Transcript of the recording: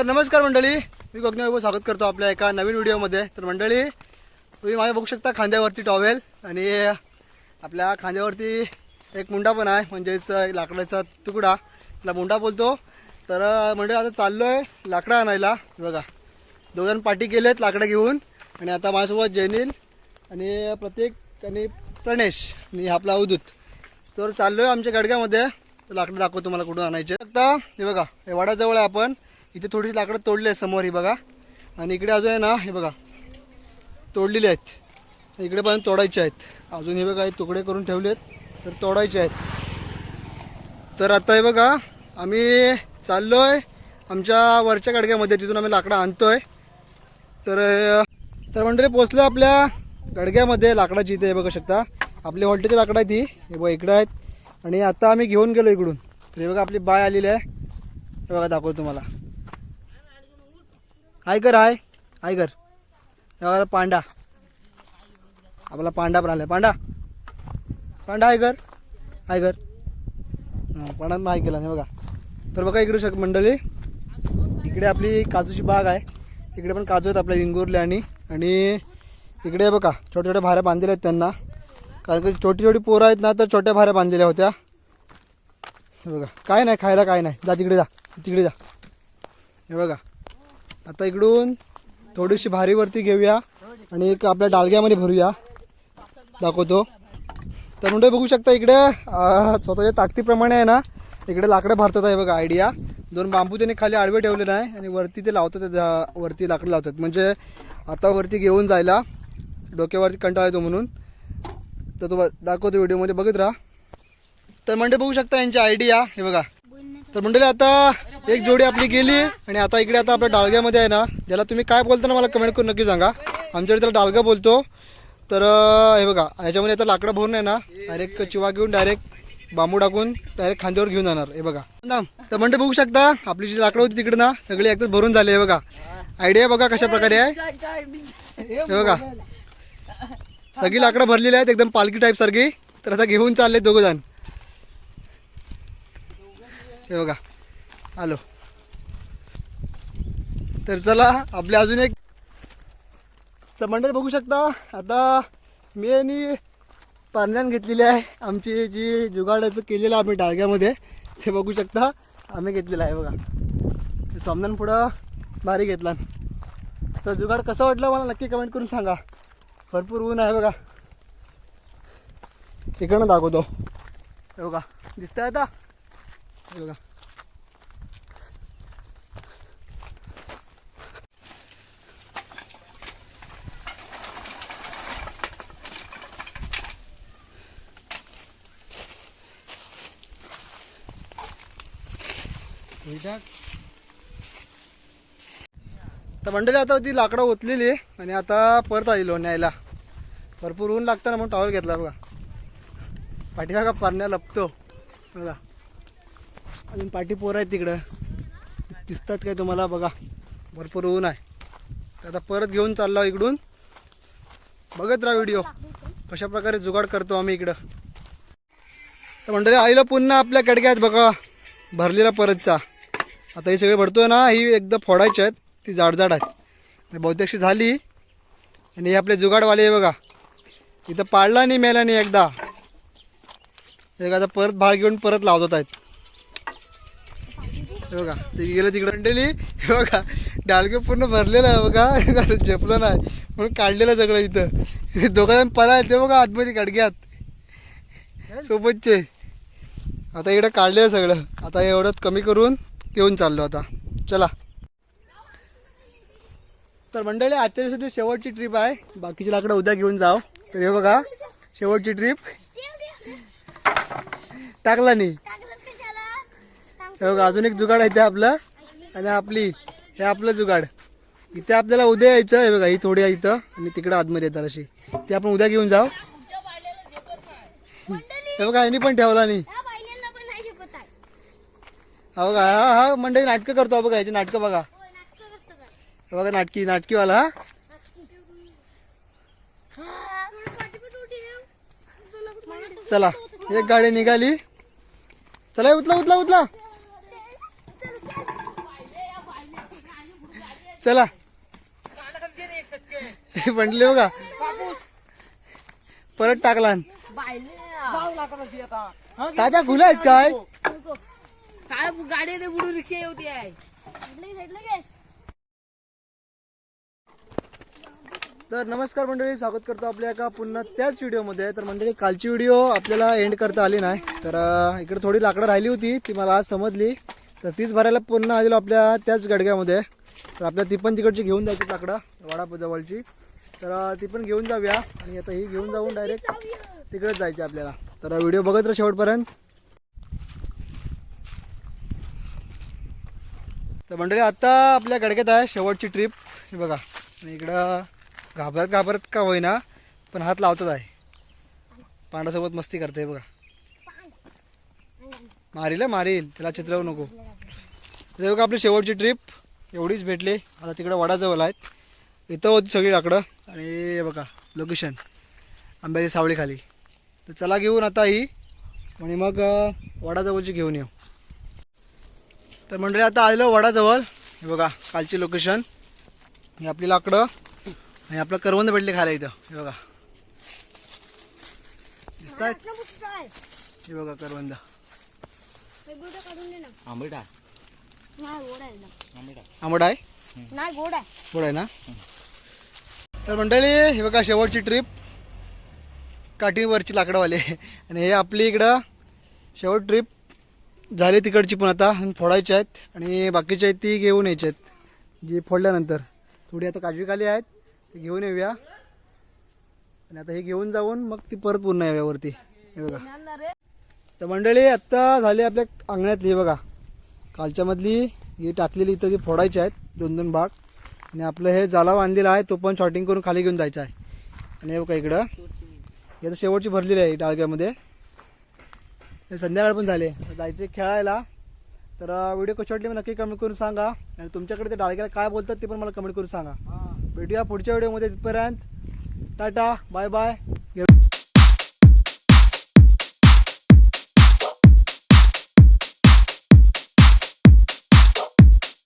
तर नमस्कार मंडळी मी कोकणी वैभव स्वागत करतो आपल्या एका नवीन व्हिडिओमध्ये. तर मंडळी तुम्ही माझ्या बघू शकता खांद्यावरती टॉवेल आणि आपल्या खांद्यावरती एक मुंडा पण आहे म्हणजेच लाकडाचा तुकडा. त्याला मुंडा बोलतो. तर मंडळी आता चाललो आहे लाकडं आणायला. बघा दोघं पाठी गेलेत लाकडं घेऊन. आणि आता माझ्यासोबत जैनिल आणि प्रत्येक आणि प्रणेश आणि आपला अवधूत तर चाललो आहे आमच्या गडग्यामध्ये. लाकडं दाखवतो तुम्हाला कुठून आणायचे. आता हे बघा हे वाड्याजवळ आहे आपण. इथे थोडीशी लाकडं तोडली आहेत समोर ही बघा. आणि इकडे अजून आहे ना हे बघा. तोडलेले आहेत. इकडे पण तोडायचे आहेत. अजून हे बघा हे तुकडे करून ठेवले आहेत तर तोडायचे आहेत. तर आता हे बघा आम्ही चाललो आहे आमच्या वरच्या गडग्यामध्ये तिथून आम्ही लाकडं आणतोय. तर तर मंडळी पोचलो आपल्या गडग्यामध्ये लाकडाची इथे हे बघू शकता. आपली हॉल्टेची लाकडं आहे ती हे बघा इकडं आहेत. आणि आता आम्ही घेऊन गेलो इकडून. तर हे बघा आपली बाय आलेली आहे. हे बघा दाखवतो तुम्हाला. आयकर आहे. आयकर. कर पांडा. आपला पांडा पण पांडा. पांडा आयकर. आयकर. हां पांडा हाय केला नाही बघा. तर बघा इकडे शक मंडळी. इकडे आपली काजूची बाग आहे. इकडे पण काजू आहेत आपल्या विंगुर्ले आणि आणि इकडे बघा छोट्या छोट्या भाऱ्या बांधलेल्या आहेत त्यांना. कारण की छोटी छोटी पोरं आहेत ना तर छोट्या भाऱ्या बांधलेल्या होत्या. हे बघा. काय नाही खायला काय नाही. जा तिकडे जा. तिकडे जा. हे बघा. आता इकडून थोडीशी भारीवरती घेऊया आणि एक आपल्या डालग्यामध्ये भरूया. दाखवतो. तर म्हणजे बघू शकता इकडे स्वतःच्या ताकदीप्रमाणे आहे ना इकडे लाकडं भरतात आहे बघा आयडिया. दोन बांबू त्याने खाली आडवे ठेवलेले आहे आणि वरती ते लावतात झा- वरती लाकडं लावतात. म्हणजे आता वरती घेऊन जायला डोक्यावरती कंटाळा येतो म्हणून. तर तो दाखवतो व्हिडिओमध्ये बघत राहा. तर म्हणजे बघू शकता यांची आयडिया हे बघा. तर मंडळी आता एक जोडी आपली गेली आणि आता इकडे आता आपल्या डालग्यामध्ये आहे ना ज्याला तुम्ही काय बोलता ना मला कमेंट करून नक्की सांगा. आमच्याकडे त्याला डालगा बोलतो. तर हे बघा ह्याच्यामध्ये आता लाकडं भरून आहे ना डायरेक्ट चिवा घेऊन डायरेक्ट बांबू टाकून डायरेक्ट खांद्यावर घेऊन जाणार. हे बघा. तर म्हणजे बघू शकता आपली जी लाकडं होती तिकडे ना सगळी एकदाच भरून झाली हे बघा. आयडिया बघा कशा प्रकारे आहे. हे बघा. सगळी लाकडं भरलेली आहेत एकदम पालखी टाईप सारखी. तर आता घेऊन चालले दोघं जण. हे बघा. आलो. तर चला आपले अजून एक तर मंडळ बघू शकता आता मी आणि पारण्यान घेतलेली आहे. आमची जी जुगाडाचं केलेलं आम्ही डाळग्यामध्ये. ते बघू शकता आम्ही घेतलेलं आहे बघा. सोमनान पुढं भारी घेतला. तर जुगाड कसं वाटलं मला नक्की कमेंट करून सांगा. भरपूर ऊन आहे बघा. इकडनं दाखवतो. हे बघा दिसतंय आता? हे बघा. तर मंडळी आता ती लाकडं ओतलेली आणि आता परत आलेलो न्यायला. भरपूर ऊन लागतं ना म्हणून टॉवेल घेतला बघा. पाठीला का पारण्या लपतो. बघा. अजून पाठी पोरं आहेत तिकडं. दिसतात काय तुम्हाला? बघा. भरपूर ऊन आहे. तर आता परत घेऊन चाललो इकडून. बघत राहा व्हिडिओ कशा प्रकारे जुगाड करतो आम्ही इकडं. तर मंडळी आईला पुन्हा आपल्या कडक्यात बघा. भरलेला परतचा. आता हे सगळे भरतोय ना ही एकदा फोडायची आहेत ती जाडजाड आहेत. आणि बहुतेकशी झाली. आणि हे आपले जुगाडवाले आहे बघा. इथं पाळला नाही मेला नाही एकदा. एक आता परत भाग घेऊन परत लावत आहेत. हे बघा ते गेलं तिकडं. अंडेली हे बघा डालगे पूर्ण भरलेलं आहे बघा. झेपलं नाही. म्हणून काढलेलं सगळं इथं. दोघांना जण पळा ते बघा आतमध्ये गाडग्यात सोबतचे. आता इकडं काढलेलं सगळं. आता एवढंच कमी करून घेऊन चाललो आता. चला. तर मंडळी आजच्या दिवसाची शेवटची ट्रिप आहे. बाकीची लाकडं उद्या घेऊन जाव. तर हे बघा शेवटची ट्रिप टाकला नाही. हे बघा अजून एक जुगाड आहे ते आपलं. आणि आपली हे आपलं जुगाड. इथे आपल्याला उद्या यायचं हे बघा ही थोडी आहे इथं. आणि तिकडं आतमध्ये येतात अशी. ते आपण उद्या घेऊन जाऊ हे बघा यांनी पण ठेवला नाही. हा बघा हा हा मंडळी नाटकं करतो हा बघा याची नाटकं बघा. हे बघा नाटकी नाटकीवाला हा. चला एक गाडी निघाली. चला उतला उतला उतला चला. बनले बघा. परत टाकला. ताजा खुलायच काय? काय गाडी ते बुडू रिक्षा येऊती आहे तर नमस्कार मंडळी स्वागत करतो आपल्या एका पुन्हा त्याच व्हिडिओमध्ये. तर मंडळी कालची व्हिडिओ आपल्याला एंड करता आली नाही. तर इकडे थोडी लाकडं राहिली होती ती मला आज समजली. तर तीच भरायला पुन्हा आलेलो आपल्या त्याच गडग्यामध्ये. तर आपल्या ती पण तिकडची घेऊन जायची लाकडं वाडा तर ती पण घेऊन जाऊया. आणि आता ही घेऊन जाऊन डायरेक्ट तिकडेच जायची आपल्याला. तर व्हिडिओ बघत राहा शेवटपर्यंत. तर मंडळी आता आपल्या गडक्यात आहे शेवटची ट्रिप हे बघा आणि इकडं घाबरत घाबरत का होईना पण हात लावतच आहे. पांडासोबत मस्ती करते बघा. मारील मारील. त्याला चित्रवू नको. तर बघा आपली शेवटची ट्रिप एवढीच भेटली. आता तिकडं वडाजवळ आहेत. इथं होती सगळी लाकडं. आणि बघा लोकेशन आंब्याची सावळी खाली तर चला घेऊन आता ही. आणि मग वडाजवळची घेऊन येऊ. तर मंडळी आता आलेलो वडाजवळ. हे बघा कालची लोकेशन ही आपली लाकडं. आणि आपलं करवंद भेटले खायला इथं. हे बघा. दिसत हे बघा करवंद. आंबट आहे. गोड आहे ना? तर मंडळी हे बघा शेवटची ट्रिप काठीवरची लाकडंवाले आणि हे आपली इकडं शेवट ट्रिप झाली तिकडची पण आता फोडायची आहेत आणि बाकीच्या आहेत ती घेऊन यायची आहेत. जी फोडल्यानंतर. थोडी आता काजवी खाली आहेत ते घेऊन येऊया. आणि आता हे घेऊन जाऊन मग ती परत पूर्ण येऊया वरती. हे बघा. तर मंडळी आत्ता झाली आपल्या अंगणातली बघा. कालच्यामधली ही टाकलेली इथं जी फोडायची आहेत दोन दोन भाग. आणि आपलं हे जाला बांधलेला आहे तो पण शॉर्टिंग करून खाली घेऊन जायचा आहे. आणि हे बघा इकडं. हे आता शेवटची भरलेली आहे डाळग्यामध्ये संध्याकाळ पण झाले. जायचे खेळायला. तर व्हिडिओ कशी वाटली नक्की कमेंट करून सांगा. आणि तुमच्याकडे ते डाळग्याला काय बोलतात ते पण मला कमेंट करून सांगा. भेटूया पुढच्या व्हिडिओमध्ये तिथपर्यंत टाटा बाय बाय